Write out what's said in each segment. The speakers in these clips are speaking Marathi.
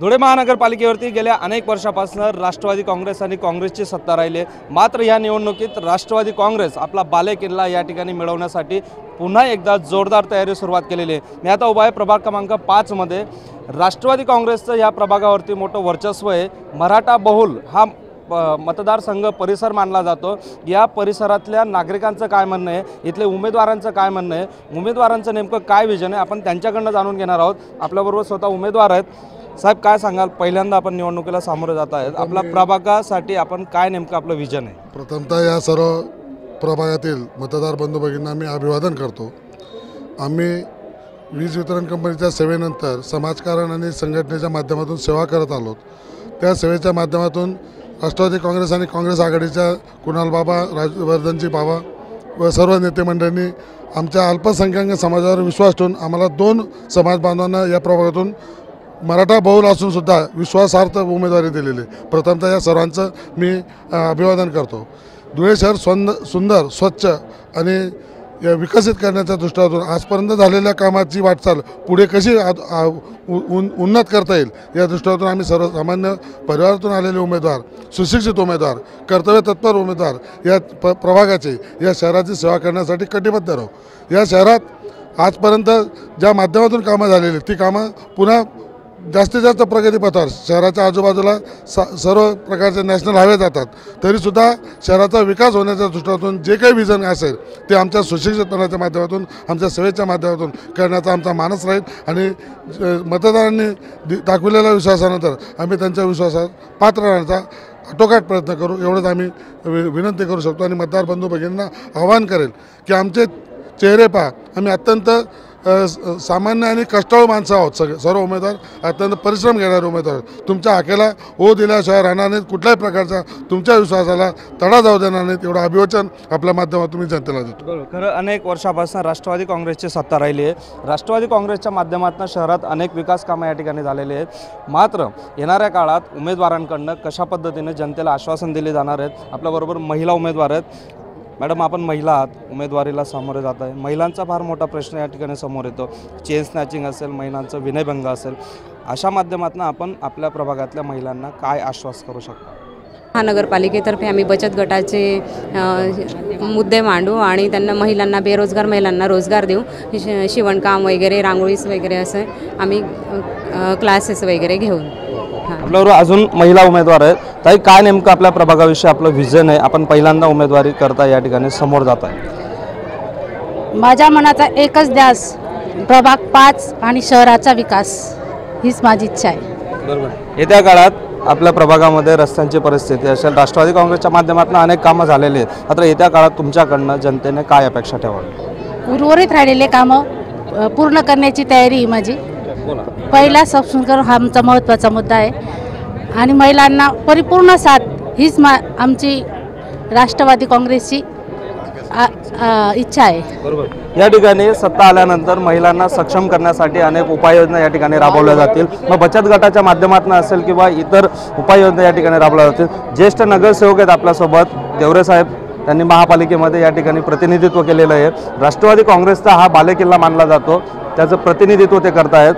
धुळे महानगरपालिकेवरती गेल्या अनेक वर्षापासून राष्ट्रवादी काँग्रेस आणि काँग्रेसची सत्ता राहिली आहे. मात्र या निवडणुकीत राष्ट्रवादी काँग्रेस आपला बालेकिल्ला या ठिकाणी मिळवण्यासाठी पुन्हा एकदा जोरदार तयारी सुरुवात केलेली आहे. मी आता उभा आहे प्रभाग क्रमांक पाचमध्ये राष्ट्रवादी काँग्रेसचं या प्रभागावरती मोठं वर्चस्व आहे. मराठा बहुल हा प- मतदारसंघ परिसर मानला जातो. या परिसरातल्या नागरिकांचं काय म्हणणं आहे? इथले उमेदवारांचं काय म्हणणं आहे? उमेदवारांचं नेमकं काय विजन आहे? आपण त्यांच्याकडनं जाणून घेणार आहोत. आपल्याबरोबर स्वतः उमेदवार आहेत. साहेब काय सांगाल? पहिल्यांदा आपण निवडणुकीला सामोरे जात आहेत. आपल्या प्रभागासाठी आपण काय नेमकं आपलं विजन आहे? प्रथमतः या सर्व प्रभागातील मतदार बंधू भगिनींना मी अभिवादन करतो. आम्ही वीज वितरण कंपनीच्या सेवेनंतर समाजकारण आणि संघटनेच्या माध्यमातून सेवा करत आलो त्या सेवेच्या माध्यमातून राष्ट्रवादी काँग्रेस आणि काँग्रेस आघाडीच्या कुणाल बाबा राजवर्धनजी बाबा व सर्व नेते मंडळींनी आमच्या अल्पसंख्याक समाजावर विश्वास ठेवून आम्हाला दोन समाज बांधवांना या प्रभागातून मराठा बहुल असून सुद्धा विश्वासार्थ उमेदवारी दिलेली प्रथमतः या सर्वांचं मी अभिवादन करतो. धुळे शहर स्वंद सुंदर स्वच्छ आणि या विकसित करण्याच्या दृष्टीतून आजपर्यंत झालेल्या कामाची वाटचाल पुढे कशी उन्नत करता येईल या दृष्टीतून आम्ही सर्वसामान्य परिवारातून आलेले उमेदवार सुशिक्षित उमेदवार कर्तव्य तत्पर उमेदवार या प प्रभागाचे या शहराची सेवा करण्यासाठी कटिबद्ध राहू. या शहरात आजपर्यंत ज्या माध्यमातून कामं झालेली ती कामं पुन्हा जास्तीत जास्त प्रगतीपथावर शहराच्या आजूबाजूला स सर्व प्रकारचे नॅशनल हायवे जातात. तरीसुद्धा शहराचा विकास होण्याच्या दृष्टीतून जे काही विजन असेल ते आमच्या सुशिक्षितपणाच्या माध्यमातून आमच्या सेवेच्या माध्यमातून करण्याचा आमचा मानस राहील आणि मतदारांनी दि- दाखविलेल्या विश्वासानंतर आम्ही त्यांच्या विश्वासात पात्र राहण्याचा आटोकाट प्रयत्न करू. एवढंच आम्ही वि- विनंती करू शकतो आणि मतदार बंधू भगिनींना आवाहन करेल की आमचे चेहरे पहा. आम्ही अत्यंत सामान्य आणि कष्टाळू माणसं आहोत सगळे सर्व उमेदवार. अत्यंत परिश्रम घेणारे उमेदवार. आहेत. तुमच्या हाकेला ओ दिल्याशिवाय राहणार नाहीत कुठल्याही प्रकारचा तुमच्या विश्वासाला तडा जाऊ देणार नाहीत एवढं अभिवचन आपल्या माध्यमातून मी जनतेला देतो. बरोबर. खरं अनेक वर्षापासून राष्ट्रवादी काँग्रेसची सत्ता राहिली आहे. राष्ट्रवादी काँग्रेसच्या माध्यमातून शहरात अनेक विकास कामं या ठिकाणी झालेली आहेत. मात्र येणाऱ्या काळात उमेदवारांकडनं कशा पद्धतीने जनतेला आश्वासन दिले जाणार आहेत? आपल्याबरोबर महिला उमेदवार आहेत. मॅडम आपण महिला आहात उमेदवारीला सामोरे जात आहे. महिलांचा फार मोठा प्रश्न या ठिकाणी समोर येतो. चेन स्नॅचिंग असेल महिलांचं विनयभंग असेल अशा माध्यमातून आपण आपल्या प्रभागातल्या महिलांना काय आश्वास करू शकतो? महानगरपालिकेतर्फे आम्ही बचत गटाचे मुद्दे मांडू आणि त्यांना महिलांना बेरोजगार महिलांना रोजगार देऊ. शि शिवणकाम वगैरे रांगोळीस वगैरे असं आम्ही क्लासेस वगैरे घेऊन. आपल्याबरोबर अजून महिला उमेदवार आहेत. ताई काय नेमकं आपल्या प्रभागाविषयी आपलं व्हिजन आहे? आपण पहिल्यांदा उमेदवारी करता या ठिकाणी समोर जात आहे. माझ्या मनाचा एकच ध्यास प्रभाग पाच आणि शहराचा विकास. हीच माझी इच्छा आहे. बरोबर. येत्या काळात आपल्या प्रभागामध्ये रस्त्यांची परिस्थिती असेल राष्ट्रवादी काँग्रेसच्या माध्यमातून अनेक कामं झालेली आहेत. मात्र येत्या काळात तुमच्याकडनं जनतेने काय अपेक्षा ठेवावी? उर्वरित राहिलेले कामं पूर्ण करण्याची तयारी ही माझी. पहिला सबस्क्रिप्शन हा आमचा महत्त्वाचा मुद्दा आहे. आणि महिलांना परिपूर्ण साथ हीच मा आमची राष्ट्रवादी काँग्रेसची आ- आ, इच्छा आहे. बरोबर. या ठिकाणी सत्ता आल्यानंतर महिलांना सक्षम करण्यासाठी अनेक उपाययोजना या ठिकाणी राबवल्या जातील. मग बचत गटाच्या माध्यमातून असेल किंवा इतर उपाययोजना या ठिकाणी राबवल्या जातील. ज्येष्ठ नगरसेवक आहेत आपल्यासोबत देवरे साहेब त्यांनी महापालिकेमध्ये या ठिकाणी प्रतिनिधित्व केलेलं आहे. राष्ट्रवादी काँग्रेसचा हा बालेकिल्ला मानला जातो. त्याचं प्रतिनिधित्व ते करतायत.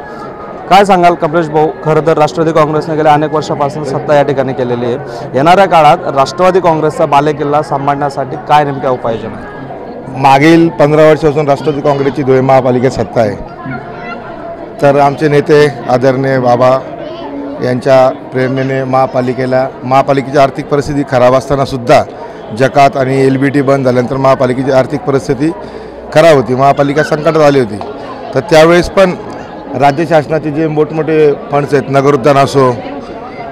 काय सांगाल कमलेश भाऊ? खरं तर राष्ट्रवादी काँग्रेसने गेल्या अनेक वर्षापासून सत्ता या ठिकाणी केलेली आहे. येणाऱ्या काळात राष्ट्रवादी काँग्रेसचा बालेकिल्ला सांभाळण्यासाठी काय नेमक्या उपाययोजना मागील पंधरा वर्षापासून राष्ट्रवादी काँग्रेसची धुळे महापालिकेत सत्ता आहे. तर आमचे नेते आदरणीय बाबा यांच्या प्रेरणेने महापालिकेला महापालिकेची आर्थिक परिस्थिती खराब असतानासुद्धा जकात आणि एल बी टी बंद झाल्यानंतर महापालिकेची आर्थिक परिस्थिती खराब होती. महापालिका संकटात आली होती. तर त्यावेळेस पण राज्य शासनाचे जे मोठमोठे फंड्स आहेत नगरोद्यान असो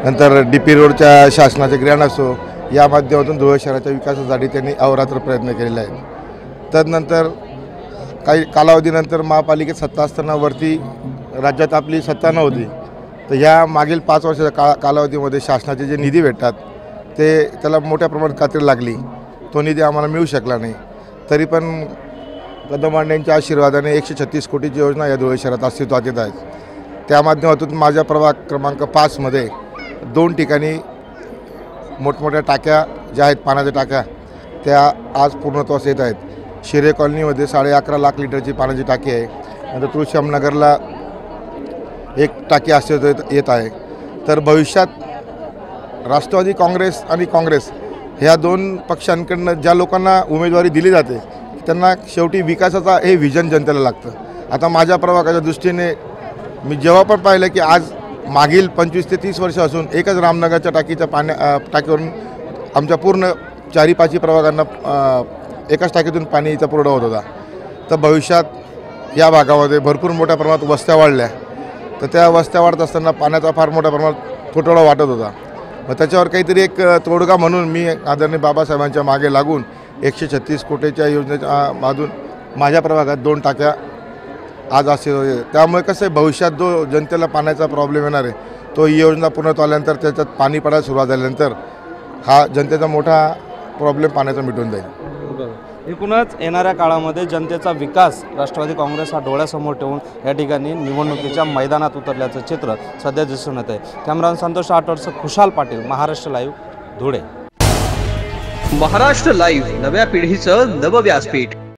नंतर डी पी रोडच्या शासनाचे ग्रँड असो या माध्यमातून धुळे शहराच्या विकासासाठी त्यांनी अहोरात्र प्रयत्न केलेला आहे तदनंतर काही कालावधीनंतर महापालिकेत सत्ता असताना वरती राज्यात आपली सत्ता नव्हती. तर ह्या मागील पाच वर्षाच्या का कालावधीमध्ये शासनाचे जे निधी भेटतात ते त्याला मोठ्या प्रमाणात कात्री लागली. तो निधी आम्हाला मिळू शकला नाही. तरी पण कदमांड्यांच्या आशीर्वादाने एकशे छत्तीस कोटीची योजना या धुळे शहरात अस्तित्वात येत आहेत. त्या माध्यमातून माझ्या प्रभाग क्रमांक पाचमध्ये दोन ठिकाणी मोठमोठ्या टाक्या ज्या आहेत पाण्याच्या टाक्या त्या आज पूर्णत्वास येत आहेत. शिरे कॉलनीमध्ये साडे अकरा लाख लिटरची पाण्याची टाकी आहे. नंतर तुळश्यामनगरला एक टाकी अस्तित्वात येत- येत आहे. तर भविष्यात राष्ट्रवादी काँग्रेस आणि काँग्रेस ह्या दोन पक्षांकडनं ज्या लोकांना उमेदवारी दिली जाते त्यांना शेवटी विकासाचा हे व्हिजन जनतेला लागतं. आता माझ्या प्रभागाच्या दृष्टीने मी जेव्हा पण पाहिलं की आज मागील पंचवीस ते तीस वर्ष असून एकच रामनगरच्या टाकीच्या पाण्या टाकीवरून आमच्या पूर्ण चारी पाची प्रभागांना एकाच टाकीतून पाणी इथं पुरवठा होत होता. तर भविष्यात या भागामध्ये भरपूर मोठ्या प्रमाणात वस्त्या वाढल्या. तर त्या वस्त्या वाढत असताना पाण्याचा फार मोठ्या प्रमाणात तुटवडा वाटत होता. मग त्याच्यावर काहीतरी एक तोडगा म्हणून मी आदरणीय बाबासाहेबांच्या मागे लागून एकशे छत्तीस कोटीच्या योजनेच्या अ, मधून माझ्या प्रभागात दोन टाक्या आज असे त्यामुळे कसं आहे भविष्यात जो जनतेला पाण्याचा प्रॉब्लेम येणार आहे तो ही योजना पूर्णत्व आल्यानंतर त्याच्यात पाणी पडायला सुरुवात झाल्यानंतर हा जनतेचा मोठा प्रॉब्लेम पाण्याचा मिटून जाईल. एकूणच येणाऱ्या काळामध्ये जनतेचा विकास राष्ट्रवादी काँग्रेस हा डोळ्यासमोर ठेवून या ठिकाणी निवडणुकीच्या मैदानात उतरल्याचं चित्र सध्या दिसून येत आहे. कॅमेरान संतोष आठवडचं खुशाल पाटील महाराष्ट्र लाईव्ह धुळे. महाराष्ट्र लाईव्ह नव्या पिढीचं नवव्यासपीठ